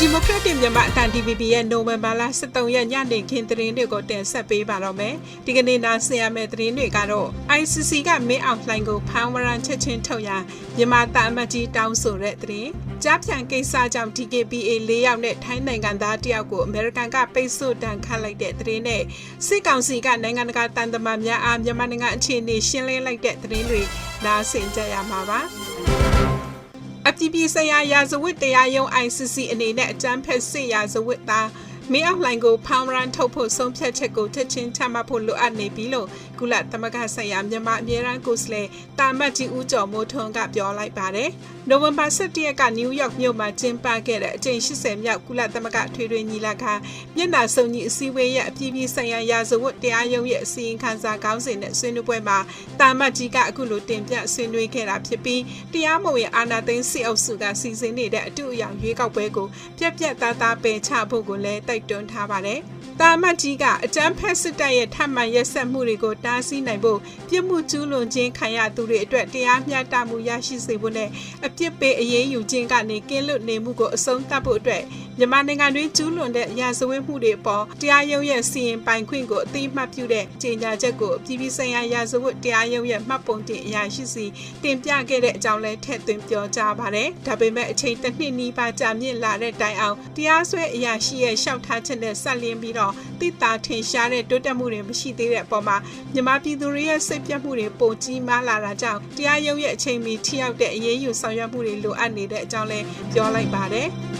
ဒီမိုကရက်တစ်မြန်မာအတန် DVB ရဲ့နိုဝင်ဘာလ23ရက်ညနေခင်းသတင်းတွေကိုတင်ဆက်ပေးပါတော့မယ်။ဒီကနေ့နားဆင်ရမယ့်သတင်းတွေကတော့ ICC ကမင်းအောင်လှိုင်ကိုဖမ်းဝရန်ချက်ချင်းထုတ်ရမြန်မာတာအမတ်ကြီးတောင်းဆိုတဲ့သတင်း။ကြားဖြန်ကိစ္စကြောင့် DKPA ၄ယောက်နဲ့ထိုင်းနိုင်ငံသားတယောက်ကိုအမေရိကန်ကပိတ်ဆို့တန်ခတ်လိုက်တဲ့သတင်းနဲ့စစ်ကောင်စီကနိုင်ငံတကာတန်တမာများအားမြန်မာနိုင်ငံအခြေအနေရှင်းလင်းလိုက်တဲ့သတင်းတွေနားဆင်ကြရမှာပါ။အ ပြည်ပြည်ဆိုင်ရာရာဇဝတ်တရားရုံး ICC အနေနဲ့အကြမ်းဖက်စစ်ရာဇဝတ်သား မင်းအောင်လှိုင်ကိုဖောင်းရန်ထုတ်ဖို့ဆုံးဖြတ်ချက်ကိုချက်ချင်းချမှတ်ဖို့လိုအပ်နေပြီလို့ကုလသမဂ္ဂဆိုင်ရာမြန်မာအမြဲတမ်းကိုယ်စားလှယ်တာမတ်ကြီးဦးကျော်မိုးထွန်းကပြောလိုက်ပါတယ်။နိုဝင်ဘာ17ရက်ကနယူးယောက်မြို့မှာကျင်းပခဲ့တဲ့အကြိမ်80မြောက်ကုလသမဂ္ဂထွေထွေညီလာခံမျက်နှာစုံညီအစည်းအဝေးရဲ့အပြည်ပြည်ဆိုင်ရာရာဇဝတ်တရားရုံးရဲ့အစီရင်ခံစာခေါင်းစဉ်နဲ့ဆွေးနွေးပွဲမှာတာမတ်ကြီးကအခုလိုတင်ပြဆွေးနွေးခဲ့တာဖြစ်ပြီးတရားမဝင်အာဏာသိမ်းစစ်အုပ်စုကစီစဉ်နေတဲ့အတူအယောင်ရွေးကောက်ပွဲကိုပြက်ပြက်သားသားပယ်ချဖို့ကိုလည်းတိုက်တွန်းထားပါတယ်။ တာမတ်ကြီးကအကြမ်းဖက်စစ်တပ်ရဲ့ထပ်မံရက်စက်မှုတွေကိုတားဆီးနိုင်ဖို့ပြစ်မှုကျူးလွန်ခြင်းခံရသူတွေအတွက်တရားမျှတမှုရရှိစေဖို့နဲ့အပြစ်ပေးအရေးယူခြင်းကနေကင်းလွတ်နေမှုကိုအဆုံးသတ်ဖို့အတွက်မြန်မာနိုင်ငံတွင်ကျူးလွန်တဲ့ရာဇဝတ်မှုတွေအပေါ်တရားရုံးရဲ့စီရင်ပိုင်ခွင့်ကိုအသိမှတ်ပြုတဲ့ကြေညာချက်ကိုပြည်ပဆိုင်ရာရာဇဝတ်တရားရုံးရဲ့မှတ်ပုံတင်အရာရှိစီတင်ပြခဲ့တဲ့အကြောင်းလည်းထည့်သွင်းပြောကြားပါတယ်။ဒါပေမဲ့အချိန်တစ်နှစ်နီးပါးကြာမြင့်လာတဲ့တိုင်အောင်တရားစွဲအရာရှိရဲ့ရှောက်ထားချက်နဲ့ဆက်လင်းပြီးတော့တိတာထင်ရှားတဲ့တိုးတက်မှုတွေမရှိသေးတဲ့အပေါ်မှာမြန်မာပြည်သူတွေရဲ့စိတ်ပြတ်မှုတွေပိုကြီးမားလာတာကြောင့်တရားရုံးရဲ့အချိန်မီထိရောက်တဲ့အရေးယူဆောင်ရွက်မှုတွေလိုအပ်နေတဲ့အကြောင်းလည်းပြောလိုက်ပါတယ်။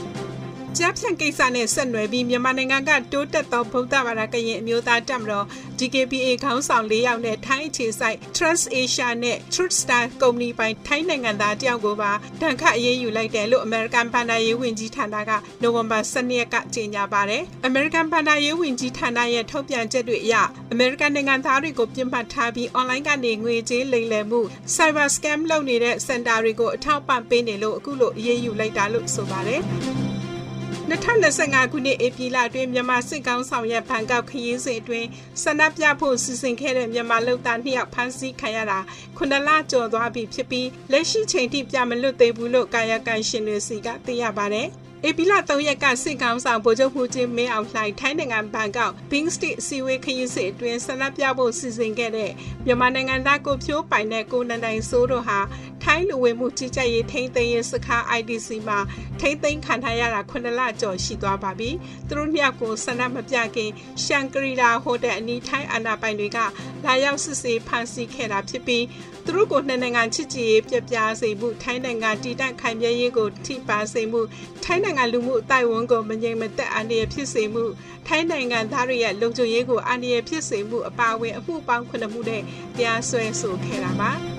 ကြားဖြန့်ကိစ္စနဲ့ဆက်နွယ်ပြီးမြန်မာနိုင်ငံကတိုးတက်သောဗုဒ္ဓဘာသာကရင်အမျိုးသားတပ်မတော် DKPA ခေါင်းဆောင်၄ယောက်နဲ့ထိုင်းအခြေစိုက် Trust Asia နဲ့ Truth Star ကုမ္ပဏီပိုင်ထိုင်းနိုင်ငံသားတယောက်ကိုပါတန်ခတ်အရေးယူလိုက်တယ်လို့ American ဘဏ္ဍာရေးဝန်ကြီးဌာနကနိုဝင်ဘာ12ရက်ကကြေညာပါတယ်။ American ဘဏ္ဍာရေးဝန်ကြီးဌာနရဲ့ထုတ်ပြန်ချက်တွေအရ American နိုင်ငံသားတွေကိုပြစ်မှတ်ထားပြီး online ကနေငွေကြေးလိမ်လည်မှု cyber scam လုပ်နေတဲ့ center တွေကိုအထောက်ပံ့ပေးနေလို့အခုလိုအရေးယူလိုက်တာလို့ဆိုပါတယ်။ 2025ခုနှစ်ဧပြီလအတွင်းမြန်မာစစ်ကောင်ဆောင်ရဲ့ဘန်ကောက်ခရီးစဉ်အတွင်းဆန္ဒပြဖို့စီစဉ်ခဲ့တဲ့မြန်မာလူသားနှစ်ယောက်ဖမ်းဆီးခံရတာခုနှစ်လကျော်သွားပြီဖြစ်ပြီးလက်ရှိချိန်ထိပြမလွတ်သေးဘူးလို့ကာယကံရှင်တွေစီကသိရပါတယ်။ဧပြီလ3ရက်ကစစ်ကောင်ဆောင်ဗိုလ်ချုပ်မှုချင်းမင်းအောင်လှိုင်ထိုင်းနိုင်ငံဘန်ကောက် Bing Street စီဝေးခရီးစဉ်အတွင်းဆန္ဒပြဖို့စီစဉ်ခဲ့တဲ့မြန်မာနိုင်ငံသားကိုဖြိုးပိုင်တဲ့ကိုနန္ဒိုင်စိုးတို့ဟာထိုင်းလူဝင်မှုကြီးကြပ်ရေးထိန်းသိမ်းရေးစခန်း IDC မှာထိန်းသိမ်းခံထားရတာ9လကျော်ရှိသွားပါပြီ။သူတို့နှစ်ယောက်ကိုဆန္ဒမပြခင်ရှန်ကရီလာဟိုတယ်အနီးထိုင်းအာဏာပိုင်တွေကလာရောက်စစ်ဆေးဖမ်းဆီးခဲ့တာဖြစ်ပြီးသူတို့ကိုနှစ်နိုင်ငံချစ်ကြည်ရေးပြပြစေမှုထိုင်းနိုင်ငံတည်တံ့ခိုင်မြဲရေးကိုထိပါစေမှုထိုင်းနိုင်ငံလူမှုအတိုင်းဝန်ကိုမငြိမ်မသက်အန္တရာယ်ဖြစ်စေမှုထိုင်းနိုင်ငံသားတွေရဲ့လုံခြုံရေးကိုအန္တရာယ်ဖြစ်စေမှုအပါအဝင်အမှုပေါင်းခုနှစ်မှုနဲ့တရားစွဲဆိုခဲ့တာပါလက်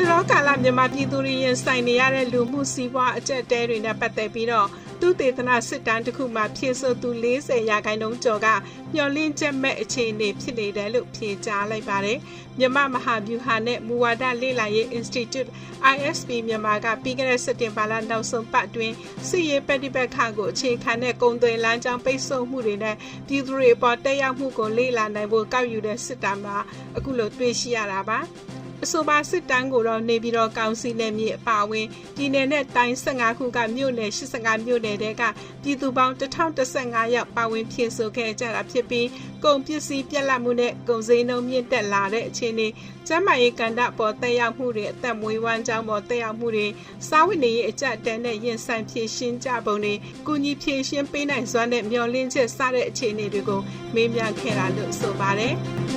တရောကာလမြန်မာပြည်သူတွေရင်ဆိုင်နေရတဲ့လူမှုစီးပွားအကျက်တဲတွေနဲ့ပတ်သက်ပြီးတော့သူတေသနာစစ်တမ်းတစ်ခုမှာဖြည့်ဆို့သူ40ရာခိုင်နှုန်းကျော်ကမျှော်လင့်ချက်မဲ့အခြေအနေဖြစ်နေတယ်လို့ဖြေကြားလိုက်ပါတယ်။မြန်မာမဟာဗျူဟာနဲ့မူဝါဒလေ့လာရေး Institute ISP မြန်မာကပြီးခဲ့တဲ့စက်တင်ဘာလနောက်ဆုံးပတ်အတွင်းစစ်ရေးပဋိပက္ခကိုအခြေခံတဲ့ကုံသွေးလမ်းကြောင်းပိတ်ဆို့မှုတွေနဲ့ပြည်သူတွေပေါ်တက်ရောက်မှုကိုလေ့လာနိုင်ဖို့ကောက်ယူတဲ့စစ်တမ်းမှာအခုလိုတွေ့ရှိရတာပါ။ အဆိုပါစစ်တမ်းကိုတော့နေပြည်တော်ကောင်စီနယ်မြေအပါအဝင်ပြည်내နဲ့တိုင်း15ခုကမြို့နယ်85မြို့နယ်တဲကပြည်သူပေါင်း1015ယောက်ပါဝင်ဖြည့်ဆို့ခဲ့ကြတာဖြစ်ပြီးကုန်ပစ္စည်းပြက်လက်မှုနဲ့ကုန်စည်နှုန်းမြင့်တက်လာတဲ့အခြေအနေကျန်းမာရေးကဏ္ဍပေါ်တက်ရောက်မှုတွေအသက်မွေးဝမ်းကြောင်းပေါ်တက်ရောက်မှုတွေစားဝတ်နေရေးအကျပ်တန်းနဲ့ရင်ဆိုင်ဖြည့်ရှင်းကြပုံတွေကုညီဖြည့်ရှင်းပေးနိုင်စွမ်းတဲ့မျှော်လင့်ချက်စတဲ့အခြေအနေတွေကိုမေးမြန်းခဲ့တာလို့ဆိုပါတယ်။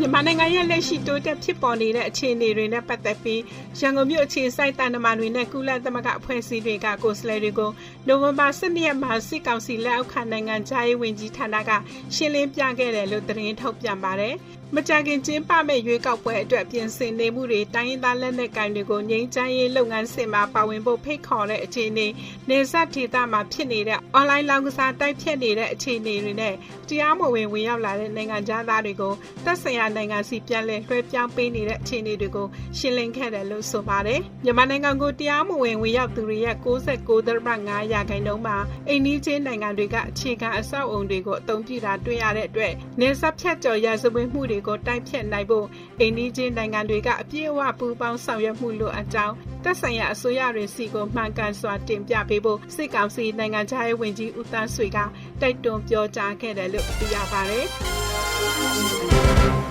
မြန်မာနိုင်ငံရဲ့လက်ရှိတိုးတက်ဖြစ်ပေါ်နေတဲ့အခြေအနေတွေနဲ့ပတ်သက်ပြီးရန်ကုန်မြို့အခြေစိုက်တန်တမာတွေနဲ့ကုလသမဂ္ဂအဖွဲ့အစည်းတွေကကိုယ်စားလှယ်တွေကိုနိုဝင်ဘာ12ရက်မှာစစ်ကောင်စီလက်အောက်ခံနိုင်ငံခြားရေးဝန်ကြီးဌာနကရှင်းလင်းပြခဲ့တယ်လို့သတင်းထုတ်ပြန်ပါတယ်။ မကြခင်ကျင်းပမဲ့ရွေးကောက်ပွဲအတွက်ပြင်ဆင်နေမှုတွေတိုင်းရင်းသားလက်နက်ကိုင်တွေကိုငြိမ်းချမ်းရေးလုပ်ငန်းစဉ်မှာပါဝင်ဖို့ဖိတ်ခေါ်တဲ့အခြေအနေနေဆက်ဒေသမှာဖြစ်နေတဲ့အွန်လိုင်းလောင်းကစားတိုက်ဖြတ်နေတဲ့အခြေအနေတွေနဲ့တရားမဝင်ဝင်ရောက်လာတဲ့နိုင်ငံသားတွေကိုသက်ဆိုင်ရာနိုင်ငံစီပြန်လည်လွှဲပြောင်းပေးနေတဲ့အခြေအနေတွေကိုရှင်းလင်းခဲ့တယ်လို့ဆိုပါတယ်မြန်မာနိုင်ငံကိုတရားမဝင်ဝင်ရောက်သူတွေရဲ့69.5ရာခိုင်နှုန်းမှာအိန္ဒိချင်းနိုင်ငံတွေကအခြေခံအဆောက်အုံတွေကိုအသုံးပြုတာတွေ့ရတဲ့အတွက်နေဆက်ဖြတ်ကျော်ရဇဝတ်မှုတွေတွေကိုတိုက်ဖြတ်နိုင်ဖို့အိန္ဒိချင်းနိုင်ငံတွေကအပြည့်အဝပူးပေါင်းဆောင်ရွက်မှုလိုအပ်ကြောင်းသက်ဆိုင်ရာအစိုးရတွေစီကိုမှန်ကန်စွာတင်ပြပေးဖို့စစ်ကောင်စီနိုင်ငံခြားရေးဝန်ကြီးဦးသန်းဆွေကတိုက်တွန်းပြောကြားခဲ့တယ်လို့သိရပါတယ်။